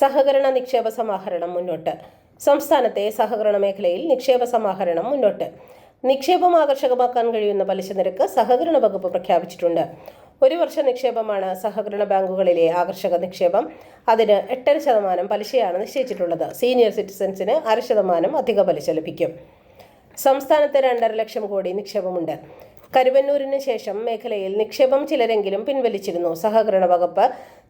സഹകരണ നിക്ഷേപ സമാഹരണം മുന്നോട്ട്. സംസ്ഥാനത്തെ സഹകരണ മേഖലയിൽ നിക്ഷേപ സമാഹരണം മുന്നോട്ട്. നിക്ഷേപം ആകർഷകമാക്കാൻ കഴിയുന്ന പലിശ നിരക്ക് സഹകരണ വകുപ്പ് പ്രഖ്യാപിച്ചിട്ടുണ്ട്. ഒരു വർഷ നിക്ഷേപമാണ് സഹകരണ ബാങ്കുകളിലെ ആകർഷക നിക്ഷേപം. അതിന് എട്ടര ശതമാനം പലിശയാണ് നിശ്ചയിച്ചിട്ടുള്ളത്. സീനിയർ സിറ്റിസൻസിന് അര ശതമാനം അധിക പലിശ ലഭിക്കും. സംസ്ഥാനത്ത് രണ്ടര ലക്ഷം കോടി നിക്ഷേപമുണ്ട്. കരുവന്നൂരിന് ശേഷം മേഖലയിൽ നിക്ഷേപം ചിലരെങ്കിലും പിൻവലിച്ചിരുന്നു. സഹകരണ വകുപ്പ്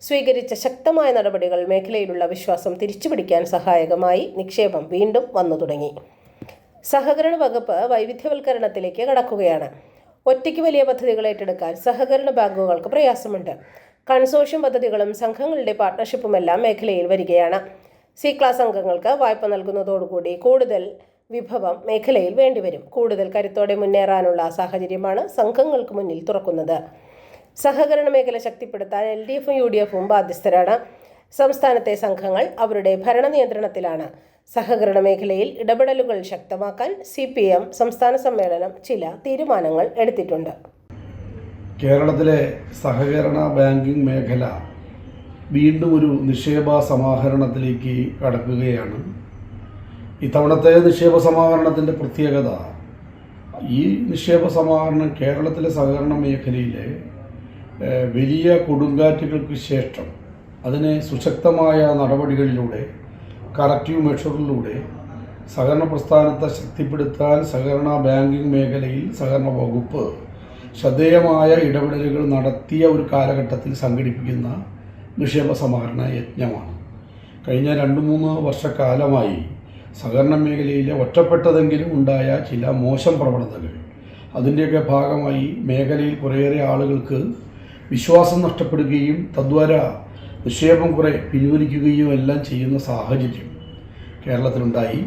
സ്വീകരിച്ച ശക്തമായ നടപടികൾ മേഖലയിലുള്ള വിശ്വാസം തിരിച്ചുപിടിക്കാൻ സഹായകമായി നിക്ഷേപം വീണ്ടും വന്നു തുടങ്ങി. സഹകരണ വകുപ്പ് വൈവിധ്യവൽക്കരണത്തിലേക്ക് കടക്കുകയാണ്. ഒറ്റയ്ക്ക് വലിയ പദ്ധതികൾ ഏറ്റെടുക്കാൻ സഹകരണ ബാങ്കുകൾക്ക് പ്രയാസമുണ്ട്. കൺസോഷ്യം പദ്ധതികളും സംഘങ്ങളുടെ പാർട്ട്ണർഷിപ്പുമെല്ലാം മേഖലയിൽ വരികയാണ്. സി ക്ലാസ് അംഗങ്ങൾക്ക് വായ്പ നൽകുന്നതോടുകൂടി കൂടുതൽ വിഭവം മേഖലയിൽ വേണ്ടിവരും. കൂടുതൽ കരുത്തോടെ മുന്നേറാനുള്ള സാഹചര്യമാണ് സംഘങ്ങൾക്ക് മുന്നിൽ തുറക്കുന്നത്. സഹകരണ മേഖല ശക്തിപ്പെടുത്താൻ എൽ ഡി എഫും യു ഡി എഫും ബാധ്യസ്ഥരാണ്. സംസ്ഥാനത്തെ സംഘങ്ങൾ അവരുടെ ഭരണ നിയന്ത്രണത്തിലാണ്. സഹകരണ മേഖലയിൽ ഇടപെടലുകൾ ശക്തമാക്കാൻ സി പി എം സംസ്ഥാന സമ്മേളനം ചില തീരുമാനങ്ങൾ എടുത്തിട്ടുണ്ട്. കേരളത്തിലെ സഹകരണ ബാങ്കിംഗ് മേഖല വീണ്ടും ഒരു നിക്ഷേപ സമാഹരണത്തിലേക്ക് കടക്കുകയാണ്. ഇത്തവണത്തെ നിക്ഷേപ സമാഹരണത്തിന്റെ പ്രത്യേകത ഈ നിക്ഷേപ സമാഹരണം കേരളത്തിലെ സഹകരണ മേഖലയിലെ വലിയ കൊടുങ്കാറ്റുകൾക്ക് ശേഷം അതിനെ സുശക്തമായ നടപടികളിലൂടെ കറക്റ്റീവ് മെഷറിലൂടെ സഹകരണ പ്രസ്ഥാനത്തെ ശക്തിപ്പെടുത്താൻ സഹകരണ ബാങ്കിംഗ് മേഖലയിൽ സഹകരണ വകുപ്പ് ശ്രദ്ധേയമായ ഇടപെടലുകൾ നടത്തിയ ഒരു കാലഘട്ടത്തിൽ സംഘടിപ്പിക്കുന്ന നിക്ഷേപ സമാഹരണ യജ്ഞമാണ്. കഴിഞ്ഞ രണ്ട് മൂന്ന് വർഷക്കാലമായി സഹകരണ മേഖലയിലെ ഒറ്റപ്പെട്ടതെങ്കിലും ഉണ്ടായ ചില മോശം പ്രവണതകൾ. അതിന്റെയൊക്കെ ഭാഗമായി മേഖലയിൽ കുറേയേറെ ആളുകൾക്ക് വിശ്വാസം നഷ്ടപ്പെടുകയും തദ്വാര നിക്ഷേപം കുറെ പിൻവലിക്കുകയും എല്ലാം ചെയ്യുന്ന സാഹചര്യം കേരളത്തിലുണ്ടായി.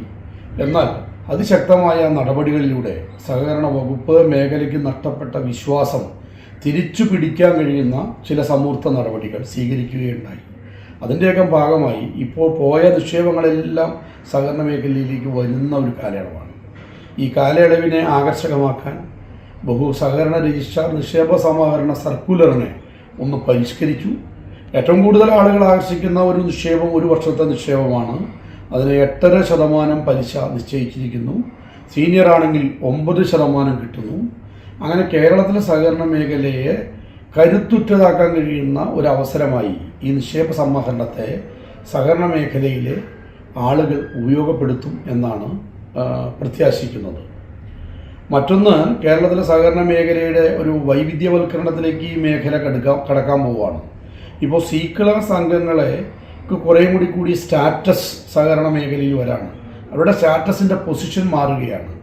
എന്നാൽ അതിശക്തമായ നടപടികളിലൂടെ സഹകരണ വകുപ്പ് മേഖലയ്ക്ക് നഷ്ടപ്പെട്ട വിശ്വാസം തിരിച്ചു പിടിക്കാൻ കഴിയുന്ന ചില സമൂർത്ത നടപടികൾ സ്വീകരിക്കുകയുണ്ടായി. അതിന്റെയൊക്കെ ഭാഗമായി ഇപ്പോൾ പോയ നിക്ഷേപങ്ങളെല്ലാം സഹകരണ മേഖലയിലേക്ക് വരുന്ന ഒരു കാലയളവാണ്. ഈ കാലയളവിനെ ആകർഷകമാക്കാൻ ബഹു സഹകരണ രജിസ്ട്രാർ നിക്ഷേപ സമാഹരണ സർക്കുലറിനെ ഒന്ന് പരിഷ്കരിച്ചു. ഏറ്റവും കൂടുതൽ ആളുകൾ ആകർഷിക്കുന്ന ഒരു നിക്ഷേപം ഒരു വർഷത്തെ നിക്ഷേപമാണ്. അതിന് എട്ടര ശതമാനം പലിശ നിശ്ചയിച്ചിരിക്കുന്നു. സീനിയർ ആണെങ്കിൽ ഒമ്പത് ശതമാനം കിട്ടുന്നു. അങ്ങനെ കേരളത്തിലെ സഹകരണ മേഖലയെ കരുത്തുറ്റതാക്കാൻ കഴിയുന്ന ഒരു അവസരമായി ഈ നിക്ഷേപ സമാഹരണത്തെ സഹകരണ മേഖലയിലെ ആളുകൾ ഉപയോഗപ്പെടുത്തും എന്നാണ് പ്രത്യാശിക്കുന്നത്. മറ്റൊന്ന് കേരളത്തിലെ സഹകരണ മേഖലയുടെ ഒരു വൈവിധ്യവൽക്കരണത്തിലേക്ക് ഈ മേഖല കടക്കാൻ കടക്കാൻ പോവുകയാണ്. ഇപ്പോൾ സി ക്ലാസ് അംഗങ്ങളെ കുറേ കൂടി കൂടി സ്റ്റാറ്റസ് സഹകരണ മേഖലയിൽ വരാണ്. അവരുടെ സ്റ്റാറ്റസിന്റെ പൊസിഷൻ മാറുകയാണ്.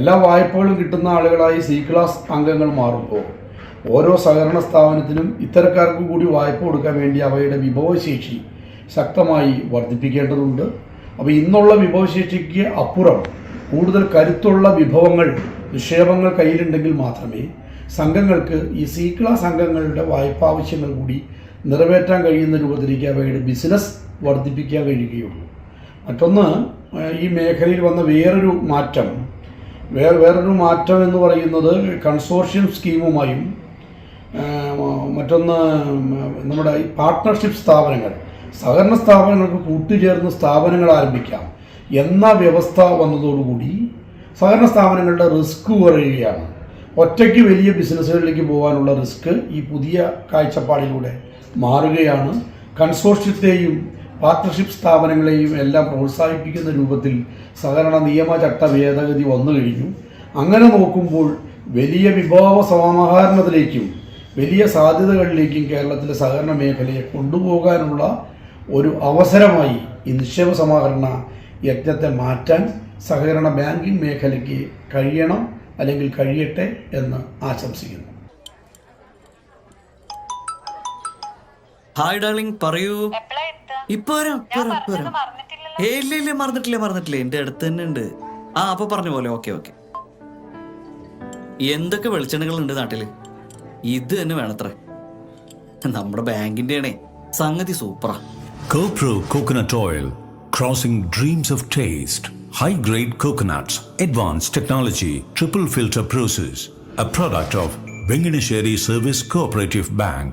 എല്ലാ വായ്പകളും കിട്ടുന്ന ആളുകളായി സി ക്ലാസ് അംഗങ്ങൾ മാറുമ്പോൾ ഓരോ സഹകരണ സ്ഥാപനത്തിനും ഇത്തരക്കാർക്ക് കൂടി വായ്പ കൊടുക്കാൻ വേണ്ടി അവയുടെ വിഭവശേഷി ശക്തമായി വർദ്ധിപ്പിക്കേണ്ടതുണ്ട്. അപ്പോൾ ഇന്നുള്ള വിഭവശേഷിക്ക് അപ്പുറം കൂടുതൽ കരുത്തുള്ള വിഭവങ്ങൾ നിക്ഷേപങ്ങൾ കയ്യിലുണ്ടെങ്കിൽ മാത്രമേ സംഘങ്ങൾക്ക് ഈ സീക്ല സംഘങ്ങളുടെ വായ്പാ ആവശ്യങ്ങൾ കൂടി നിറവേറ്റാൻ കഴിയുന്ന രൂപത്തിലേക്ക് അവയുടെ ബിസിനസ് വർദ്ധിപ്പിക്കാൻ കഴിയുകയുള്ളൂ. മറ്റൊന്ന് ഈ മേഖലയിൽ വന്ന വേറൊരു മാറ്റം. വേറെ വേറൊരു മാറ്റം എന്ന് പറയുന്നത് കൺസോർഷ്യം സ്കീമുമായും മറ്റൊന്ന് നമ്മുടെ ഈ പാർട്ട്ണർഷിപ്പ് സ്ഥാപനങ്ങൾ. സഹകരണ സ്ഥാപനങ്ങൾക്ക് കൂട്ടുചേർന്ന് സ്ഥാപനങ്ങൾ ആരംഭിക്കാം എന്ന വ്യവസ്ഥ വന്നതോടുകൂടി സഹകരണ സ്ഥാപനങ്ങളുടെ റിസ്ക് കുറയുകയാണ്. ഒറ്റയ്ക്ക് വലിയ ബിസിനസ്സുകളിലേക്ക് പോകാനുള്ള റിസ്ക് ഈ പുതിയ കാഴ്ചപ്പാടിലൂടെ മാറുകയാണ്. കൺസോർഷ്യത്തെയും പാർട്ട്ണർഷിപ്പ് സ്ഥാപനങ്ങളെയും എല്ലാം പ്രോത്സാഹിപ്പിക്കുന്ന രൂപത്തിൽ സഹകരണ നിയമ ചട്ട ഭേദഗതി വന്നു കഴിഞ്ഞു. അങ്ങനെ നോക്കുമ്പോൾ വലിയ വിഭവ സമാഹരണത്തിലേക്കും വലിയ സാധ്യതകളിലേക്കും കേരളത്തിലെ സഹകരണ മേഖലയെ കൊണ്ടുപോകാനുള്ള ഒരു അവസരമായി ഈ നിക്ഷേപ സമാഹരണ യജ്ഞത്തെ മാറ്റാൻ സഹകരണ ബാങ്കിംഗ് മേഖലയ്ക്ക് കഴിയണം അല്ലെങ്കിൽ കഴിയട്ടെ എന്ന് ആശംസിക്കുന്നു. ഹായ് ഡാർലിംഗ് പറയൂ? ഇപ്പൊ ഇല്ല ഇല്ല മറന്നിട്ടില്ല മറന്നിട്ടില്ല. എന്റെ അടുത്ത് തന്നെ ഉണ്ട്. ആ അപ്പൊ പറഞ്ഞ പോലെ ഓക്കെ ഓക്കെ. എന്തൊക്കെ വെളിച്ചെണ്ണകൾ ഉണ്ട് നാട്ടിൽ? ഇത് തന്നെ വേണത്രേ നമ്മുടെ ബാങ്കിന്റെ സംഗതി സൂപ്പറാ CoPro Coconut Oil, crossing dreams of taste. High grade coconuts, advanced technology, triple filter process. A product of Venganesheri Service Cooperative Bank.